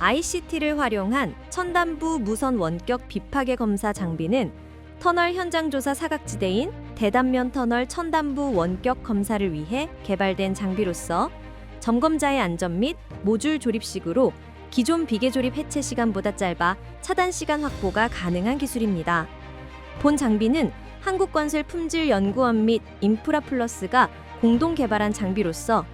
ICT를 활용한 천단부 무선 원격 비파괴 검사 장비는 터널 현장 조사 사각지대인 대단면 터널 천단부 원격 검사를 위해 개발된 장비로서 점검자의 안전 및 모듈 조립식으로 기존 비계 조립 해체 시간보다 짧아 차단 시간 확보가 가능한 기술입니다. 본 장비는 한국건설 품질연구원 및 인프라플러스가 공동 개발한 장비로서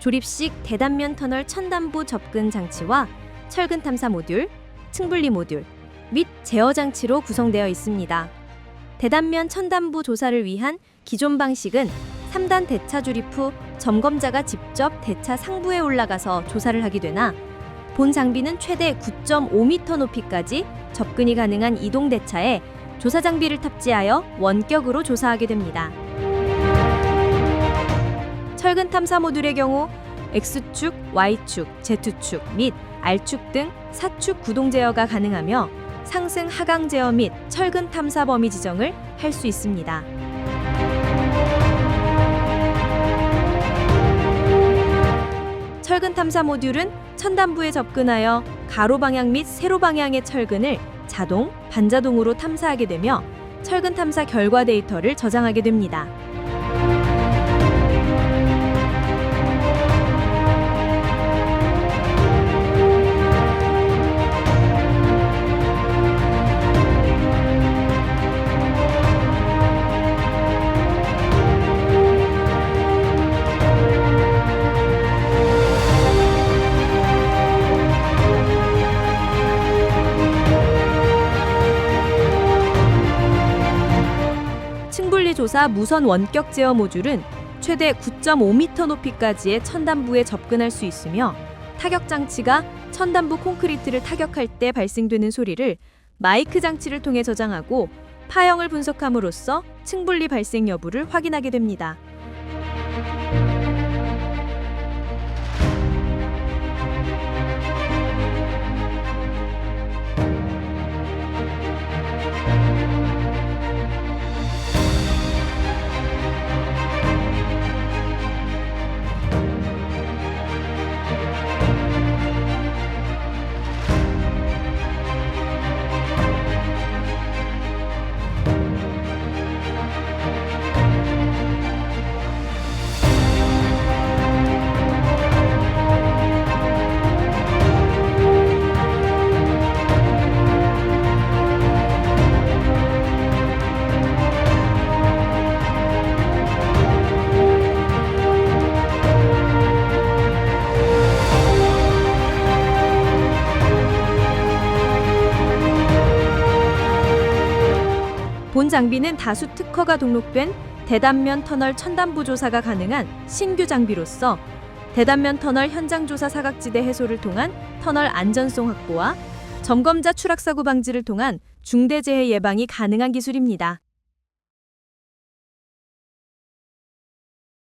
조립식 대단면 터널 천단부 접근 장치와 철근 탐사 모듈, 층분리 모듈 및 제어 장치로 구성되어 있습니다. 대단면 천단부 조사를 위한 기존 방식은 3단 대차 조립 후 점검자가 직접 대차 상부에 올라가서 조사를 하게 되나 본 장비는 최대 9.5m 높이까지 접근이 가능한 이동 대차에 조사 장비를 탑재하여 원격으로 조사하게 됩니다. 철근 탐사 모듈의 경우 X축, Y축, Z축 및 R축 등 4축 구동 제어가 가능하며 상승 하강 제어 및 철근 탐사 범위 지정을 할 수 있습니다. 철근 탐사 모듈은 천단부에 접근하여 가로 방향 및 세로 방향의 철근을 자동, 반자동으로 탐사하게 되며 철근 탐사 결과 데이터를 저장하게 됩니다. 층분리 조사 무선 원격 제어 모듈은 최대 9.5m 높이까지의 천단부에 접근할 수 있으며 타격 장치가 천단부 콘크리트를 타격할 때 발생되는 소리를 마이크 장치를 통해 저장하고 파형을 분석함으로써 층분리 발생 여부를 확인하게 됩니다. 본 장비는 다수 특허가 등록된 대단면 터널 천단부 조사가 가능한 신규 장비로서 대단면 터널 현장 조사 사각지대 해소를 통한 터널 안전성 확보와 점검자 추락 사고 방지를 통한 중대재해 예방이 가능한 기술입니다.